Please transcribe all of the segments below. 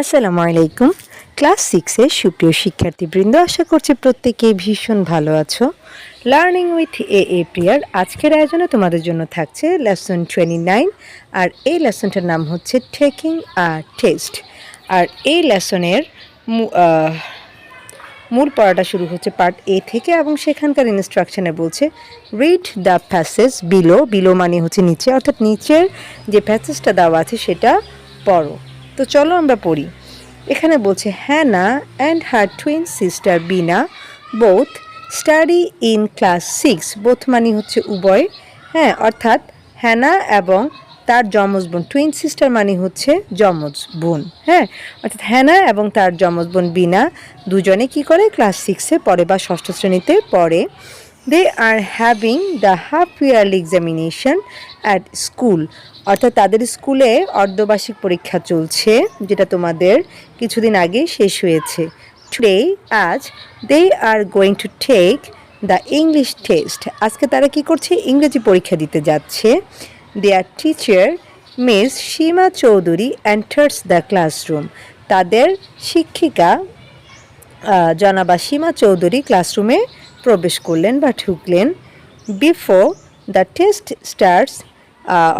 আসসালামু আলাইকুম। ক্লাস সিক্সের সুপ্রিয় শিক্ষার্থীবৃন্দ, আশা করছি প্রত্যেকেই ভীষণ ভালো আছো। লার্নিং উইথ এ এ প্রিয়ার আজকের আয়োজনে তোমাদের জন্য থাকছে লেসন টোয়েন্টি নাইন আর এই লেসনটার নাম হচ্ছে টেকিং আ টেস্ট আর এই লেসনের মূল পড়াটা শুরু হচ্ছে পার্ট এ থেকে, এবং সেখানকার ইনস্ট্রাকশনে বলছে read the passage below below মানে হচ্ছে নিচে, অর্থাৎ নিচের যে প্যাসেজটা দেওয়া আছে, সেটা পড়ো। তো চলো আমরা পড়ি। এখানে বলছে Hannah and her twin sister Bina both study in class six both মানে হচ্ছে উভয়। হ্যাঁ অর্থাৎ হ্যানা এবং তার যমজ বোন টুইন সিস্টার মানে হচ্ছে যমজ বোন। হ্যাঁ অর্থাৎ হ্যানা এবং তার যমজ বোন বিনা দুজনে কি করে? ক্লাস সিক্সে পড়ে বা ষষ্ঠ শ্রেণীতে পড়ে। They are having the half yearly examination at school অর্থাৎ তাদের স্কুলে অর্ধবার্ষিক পরীক্ষা চলছে, যেটা তোমাদের কিছুদিন আগে শেষ হয়েছে। টুডে আজ they are going to take the English test আজকে তারা কি করছে? ইংরেজি পরীক্ষা দিতে যাচ্ছে। Their teacher miss Seema Chowdhury enters the classroom তাদের শিক্ষিকা জনাবা সীমা চৌধুরী ক্লাসরুমে প্রবেশ করলেন বা ঢুকলেন। বিফোর দ্য টেস্ট স্টার্টস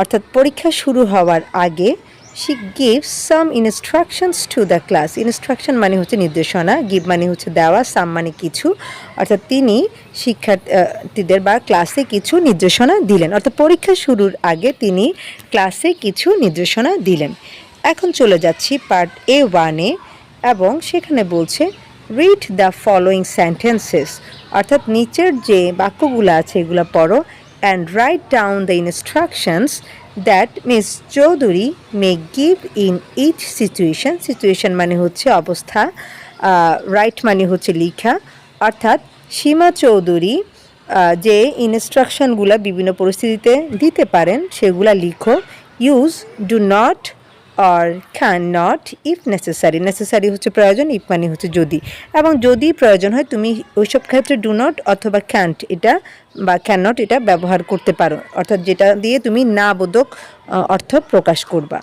অর্থাৎ পরীক্ষা শুরু হওয়ার আগে she give some instructions to the class instruction মানে হচ্ছে নির্দেশনা গিভ মানে হচ্ছে দেওয়া সাম মানে কিছু। অর্থাৎ তিনি শিক্ষার্থীদের বা ক্লাসে কিছু নির্দেশনা দিলেন। অর্থাৎ পরীক্ষা শুরুর আগে তিনি ক্লাসে কিছু নির্দেশনা দিলেন। এখন চলে যাচ্ছি পার্ট এ ওয়ানে এবং সেখানে বলছে রিড দ্য ফলোয়িং সেন্টেন্সেস অর্থাৎ নিচের যে বাক্যগুলো আছে এগুলো পড়ো। And write down the instructions that miss Chowdhury may give in each situation situation মানে হচ্ছে অবস্থা রাইট মানে হচ্ছে লিখা। অর্থাৎ সীমা চৌধুরী যে ইনস্ট্রাকশনগুলো বিভিন্ন পরিস্থিতিতে দিতে পারেন, সেগুলা লিখো। Use do not or can not if necessary necessary হচ্ছে প্রয়োজন ইফ মানে হচ্ছে যদি। এবং যদি প্রয়োজন হয়, তুমি ওইসব ক্ষেত্রে ডু নট অথবা ক্যান্ট এটা বা ক্যান নট এটা ব্যবহার করতে পারো। অর্থাৎ যেটা দিয়ে তুমি না বোধক অর্থ প্রকাশ করবা।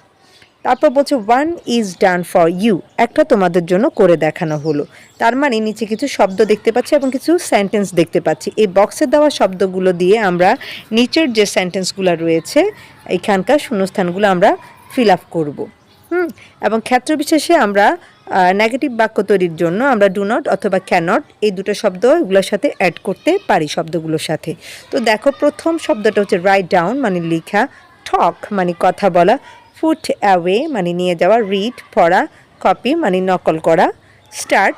তারপর বলছে one is done for you একটা তোমাদের জন্য করে দেখানো হলো। তার মানে নিচে কিছু শব্দ দেখতে পাচ্ছি এবং কিছু সেন্টেন্স দেখতে পাচ্ছি। এই বক্সে দেওয়া শব্দগুলো দিয়ে আমরা নিচের যে সেন্টেন্সগুলো রয়েছে এখানকার শূন্যস্থানগুলো আমরা ফিল আপ করব, হুম? এবং ক্ষেত্রবিশেষে আমরা নেগেটিভ বাক্য তৈরির জন্য আমরা ডু নট অথবা ক্যানট এই দুটো শব্দ এগুলোর সাথে অ্যাড করতে পারি শব্দগুলোর সাথে। তো দেখো প্রথম শব্দটা হচ্ছে রাইট ডাউন মানে লেখা ঠক মানে কথা বলা ফুট অ্যাওয়ে মানে নিয়ে যাওয়া রিড পড়া কপি মানে নকল করা স্টার্ট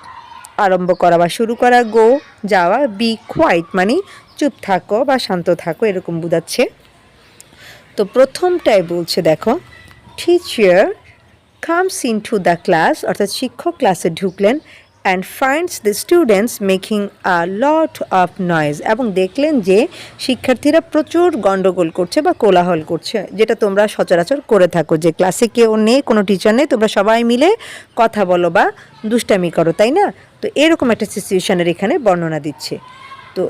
আরম্ভ করা বা শুরু করা গো যাওয়া বি কোয়াইট মানে চুপ থাকো বা শান্ত থাকো, এরকম বোঝাচ্ছে। তো প্রথমটাই বলছে দেখো teacher comes in to the class অর্থাৎ শিক্ষক ক্লাসে ঢুকলেন and finds the students making a lot of noise এবং দেখলেন যে শিক্ষার্থীরা প্রচুর গণ্ডগোল করছে বা কোলাহল করছে, যেটা তোমরা সচরাচর করে থাকো যে ক্লাসে কেউ নেই, কোনো টিচার নেই, তোমরা সবাই মিলে কথা বলো বা দুষ্টামি করো, তাই না? তো এরকম একটা সিচুয়েশনের এখানে বর্ণনা দিচ্ছে। তো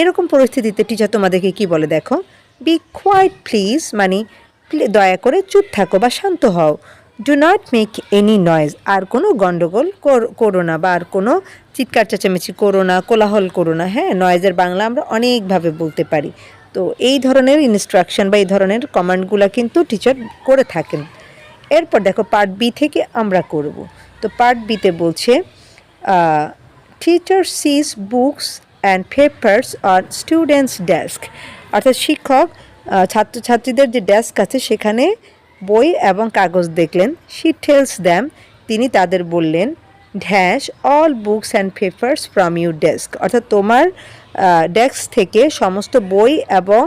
এরকম পরিস্থিতিতে টিচার তোমাদেরকে কি বলে দেখো? বি কোয়াইট প্লিজ মানে দয়া করে চুপ থাকো বা শান্ত হও। Do not make any noise আর কোনো গণ্ডগোল কর- না বা আর কোনো চিৎকার, চেঁচামেচি করো না, কোলাহল করো না। হ্যাঁ নয়েজের বাংলা আমরা অনেকভাবে বলতে পারি। তো এই ধরনের ইনস্ট্রাকশন বা এই ধরনের কমান্ডগুলো কিন্তু টিচার করে থাকেন। এরপর দেখো পার্ট বি থেকে আমরা করব। তো পার্ট বিতে বলছে teacher sees books and papers on students desk অর্থাৎ শিক্ষক ছাত্রছাত্রীদের যে ডেস্ক আছে, সেখানে বই এবং কাগজ দেখলেন। শি টেলস দ্যাম তিনি তাদের বললেন dash all books and papers from you desk অর্থাৎ তোমার ডেস্ক থেকে সমস্ত বই এবং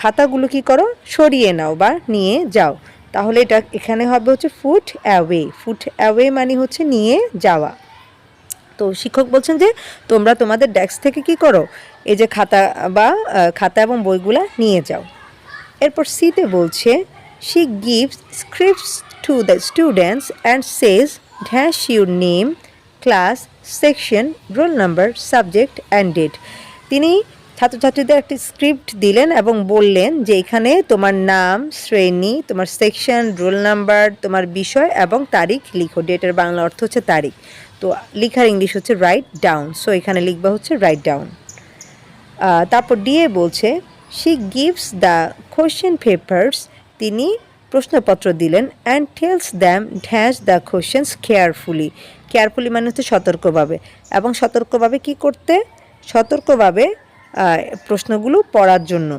খাতাগুলো কি করো? সরিয়ে নাও বা নিয়ে যাও। তাহলে এটা এখানে হবে হচ্ছে ফুট অ্যাওয়ে ফুট অ্যাওয়ে মানে হচ্ছে নিয়ে যাওয়া। তো শিক্ষক বলছেন যে, তোমরা তোমাদের ডেস্ক থেকে কি করো? এই যে খাতা বা খাতা এবং বইগুলা নিয়ে যাও। এরপর সিতে বলছে she gives scripts to the students and says dash your name class section roll number subject and date তিনি ছাত্রছাত্রীদের একটি স্ক্রিপ্ট দিলেন এবং বললেন যে, এখানে তোমার নাম, শ্রেণি, তোমার সেকশন রোল নাম্বার তোমার বিষয় এবং তারিখ লিখো। ডেটের বাংলা অর্থ হচ্ছে তারিখ। তো লিখার ইংলিশ হচ্ছে রাইট ডাউন সো এখানে লিখবা হচ্ছে রাইট ডাউন তারপর ডিএ বলছে she gives the question papers তিনি প্রশ্নপত্র দিলেন and tells them dash the questions carefully carefully মানে হচ্ছে সতর্কভাবে। এবং সতর্কভাবে কি করতে? সতর্কভাবে প্রশ্নগুলো পড়ার জন্য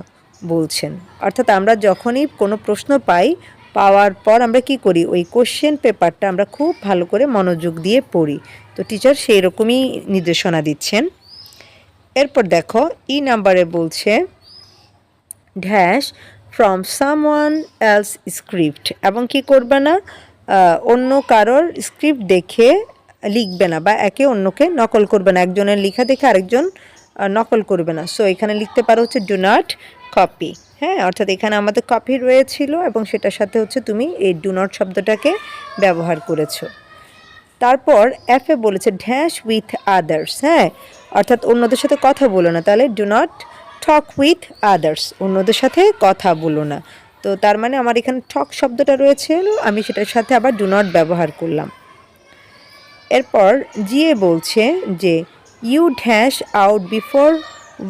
বলছেন। অর্থাৎ আমরা যখনই কোনো প্রশ্ন পাই পাওয়ার পর আমরা কি করি? ওই কোশ্চেন পেপারটা আমরা খুব ভালো করে মনোযোগ দিয়ে পড়ি। তো টিচার সেই রকমই নির্দেশনা দিচ্ছেন। এরপর দেখো ই নাম্বারে বলছে dash from someone else script এবং কি করবে না? অন্য কারোর স্ক্রিপ্ট দেখে লিখবে না বা একে অন্যকে নকল করবে না। একজনের লেখা দেখে আরেকজন নকল করবে না। সো এখানে লিখতে পারো হচ্ছে ডু নট কপি হ্যাঁ অর্থাৎ এখানে আমাদের কপি রয়েছিল এবং সেটার সাথে হচ্ছে তুমি এই ডু নট শব্দটাকে ব্যবহার করেছ। তারপর এফে বলেছে ড্যাশ উইথ আদার্স হ্যাঁ? অর্থাৎ অন্যদের সাথে কথা বলো না, তাহলে do not talk with others অন্যদের সাথে কথা বলো না। তো তার মানে আমার এখানে টক শব্দটা রয়েছে, আমি সেটার সাথে আবার ডু নট ব্যবহার করলাম। এরপর জিএ বলছে যে you dash out before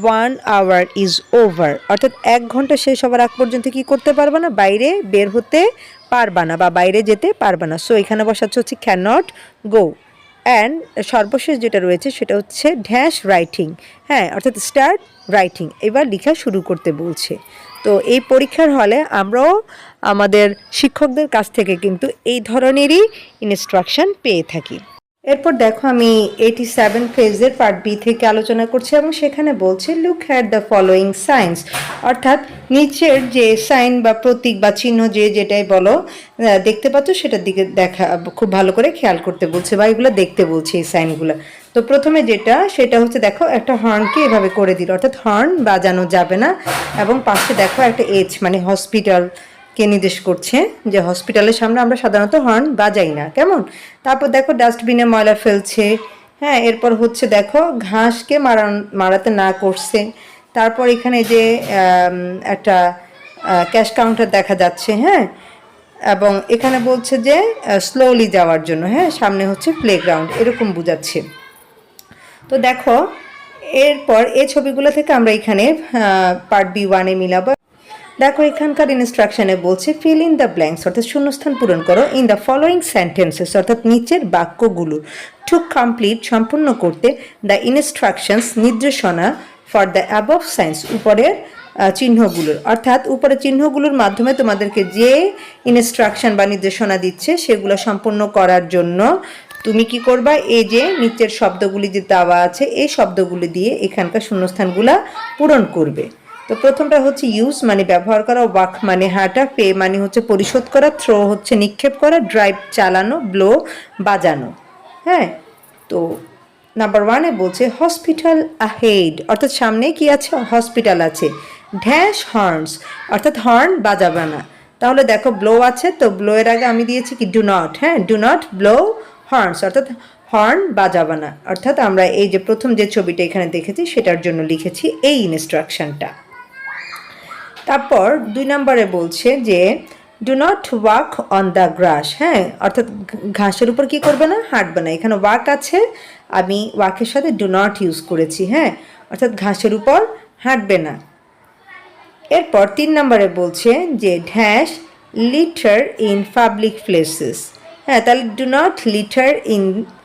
one hour is over. অর্থাৎ এক ঘণ্টা শেষ হওয়ার আগ পর্যন্ত কি করতে পারবা না? বাইরে বের হতে পারবা না বা বাইরে যেতে পারবা না। সো এখানে বসাচ্ছে হচ্ছে ক্যান নট গো অ্যান্ড সর্বশেষ যেটা রয়েছে সেটা হচ্ছে ড্যাশ রাইটিং হ্যাঁ অর্থাৎ স্টার্ট রাইটিং এবার লেখা শুরু করতে বলছে। তো এই পরীক্ষার হলে আমরাও আমাদের শিক্ষকদের কাছ থেকে কিন্তু এই ধরনেরই ইনস্ট্রাকশন পেয়ে থাকি। এরপর দেখো আমি এইটি সেভেন ফেজের পার্ট বি থেকে আলোচনা করছি এবং সেখানে বলছে look at the following signs অর্থাৎ নিচের যে সাইন বা প্রতীক বা চিহ্ন যে যেটাই বলো দেখতে পাচ্ছ সেটার দিকে দেখা, খুব ভালো করে খেয়াল করতে বলছে বা এগুলো দেখতে বলছে এই সাইনগুলো তো প্রথমে যেটা, সেটা হচ্ছে দেখো একটা হর্নকে এভাবে করে দিল। অর্থাৎ হর্ন বাজানো যাবে না। এবং পাশে দেখো একটা এজ মানে হসপিটাল কে নির্দেশ করছে যে হসপিটালের সামনে আমরা সাধারণত হর্ন বাজাই না, কেমন? তারপর দেখো ডাস্টবিনে ময়লা ফেলছে হ্যাঁ এরপর হচ্ছে দেখো ঘাসকে মারা মারাতে না করছে। তারপর এখানে যে একটা ক্যাশ কাউন্টার দেখা যাচ্ছে হ্যাঁ? এবং এখানে বলছে যে স্লোলি যাওয়ার জন্য হ্যাঁ? সামনে হচ্ছে প্লেগ্রাউন্ড এরকম বোঝাচ্ছে। তো দেখো, এরপর এই ছবিগুলো থেকে আমরা এখানে পার্ট বি ওয়ানে মিলাবো। দেখো, এখানকার ইনস্ট্রাকশনে বলছে ফিল ইন দ্য ব্ল্যাঙ্কস অর্থাৎ শূন্যস্থান পূরণ করো ইন দ্য ফলোয়িং সেন্টেন্সেস অর্থাৎ নিচের বাক্যগুলো টু কমপ্লিট সম্পূর্ণ করতে দ্য ইনস্ট্রাকশনস নির্দেশনা ফর দ্য অ্যাবভ সায়েন্স উপরের চিহ্নগুলোর, অর্থাৎ উপরের চিহ্নগুলোর মাধ্যমে তোমাদেরকে যে ইনস্ট্রাকশন বা নির্দেশনা দিচ্ছে, সেগুলো সম্পূর্ণ করার জন্য, তুমি কি করবা? এই যে নিচের শব্দগুলি যে দেওয়া আছে, এই শব্দগুলি দিয়ে এখানকার শূন্যস্থানগুলা পূরণ করবে। তো প্রথমটা হচ্ছে ইউজ মানে ব্যবহার করা ওয়াক মানে হাঁটা পে মানে হচ্ছে পরিশোধ করা থ্রো হচ্ছে নিক্ষেপ করা ড্রাইভ চালানো ব্লো বাজানো। হ্যাঁ? তো নাম্বার ওয়ানে বলছে হসপিটাল আহেড অর্থাৎ সামনে কি আছে? হসপিটাল আছে। ড্যাশ হর্নস অর্থাৎ হর্ন বাজাবে না। তাহলে দেখো ব্লো আছে, তো ব্লো এর আগে আমি দিয়েছি কি? ডু নট হ্যাঁ? ডু নট ব্লো হর্নস অর্থাৎ হর্ন বাজাবে না। অর্থাৎ আমরা এই যে প্রথম যে ছবিটা এখানে দেখেছি, সেটার জন্য লিখেছি এই ইনস্ট্রাকশনটা তারপর দুই নম্বরে বলছে যে do not walk on the grass হ্যাঁ অর্থাৎ ঘাসের উপর কি করবে না? হাঁটবে না। এখানে ওয়াক আছে, আমি ওয়াকের সাথে ডু নট ইউজ করেছি হ্যাঁ অর্থাৎ ঘাসের উপর হাঁটবে না। এরপর তিন নম্বরে বলছে যে dash litter in public places হ্যাঁ তাহলে do not litter in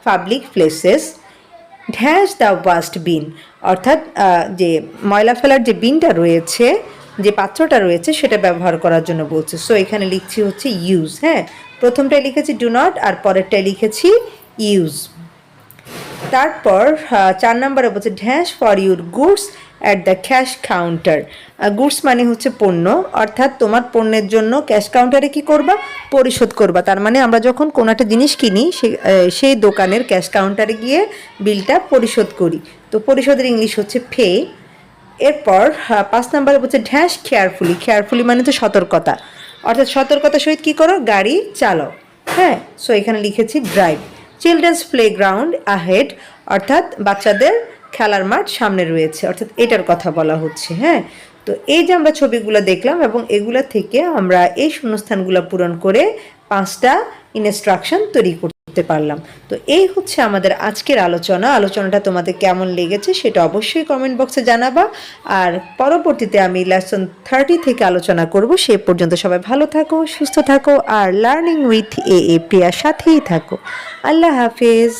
public places dash the waste bin অর্থাৎ যে ময়লা ফেলার যে বিনটা রয়েছে যে পাত্রটা রয়েছে সেটা ব্যবহার করার জন্য বলছে। সো এখানে লিখছি হচ্ছে ইউজ হ্যাঁ? প্রথমটায় লিখেছি ডু নট আর পরেরটায় লিখেছি ইউজ তারপর চার নম্বরে বলছে dash for your goods at the cash counter goods মানে হচ্ছে পণ্য, অর্থাৎ তোমার পণ্যের জন্য ক্যাশ কাউন্টারে কি করবা? পরিশোধ করবা। তার মানে আমরা যখন কোনো একটা জিনিস কিনি সেই দোকানের ক্যাশ কাউন্টারে গিয়ে বিলটা পরিশোধ করি। তো পরিশোধের ইংলিশ হচ্ছে পে এরপর পাঁচ নম্বরে বলছে ড্যাশ কেয়ারফুলি কেয়ারফুলি মানে তো সতর্কতা। অর্থাৎ সতর্কতা সহিত কী করো? গাড়ি চালাও। হ্যাঁ? সো এখানে লিখেছি drive children's play ground ahead অর্থাৎ বাচ্চাদের খেলার মাঠ সামনে রয়েছে। অর্থাৎ এটার কথা বলা হচ্ছে হ্যাঁ? তো এই যে আমরা ছবিগুলো দেখলাম এবং এগুলা থেকে আমরা এই শূন্যস্থানগুলো পূরণ করে পাঁচটা ইনস্ট্রাকশন তৈরি করতে পারলাম। তো এই হচ্ছে আমাদের আজকের আলোচনা। আলোচনাটা তোমাদের কেমন লেগেছে সেটা অবশ্যই কমেন্ট বক্সে জানাবা। আর পরবর্তীতে আমি লেসন থার্টি থেকে আলোচনা করব। সে পর্যন্ত সবাই ভালো থাকো, সুস্থ থাকো, আর লার্নিং উইথ এ এ প্রিয়ার সাথেই থাকো। আল্লাহ হাফিজ।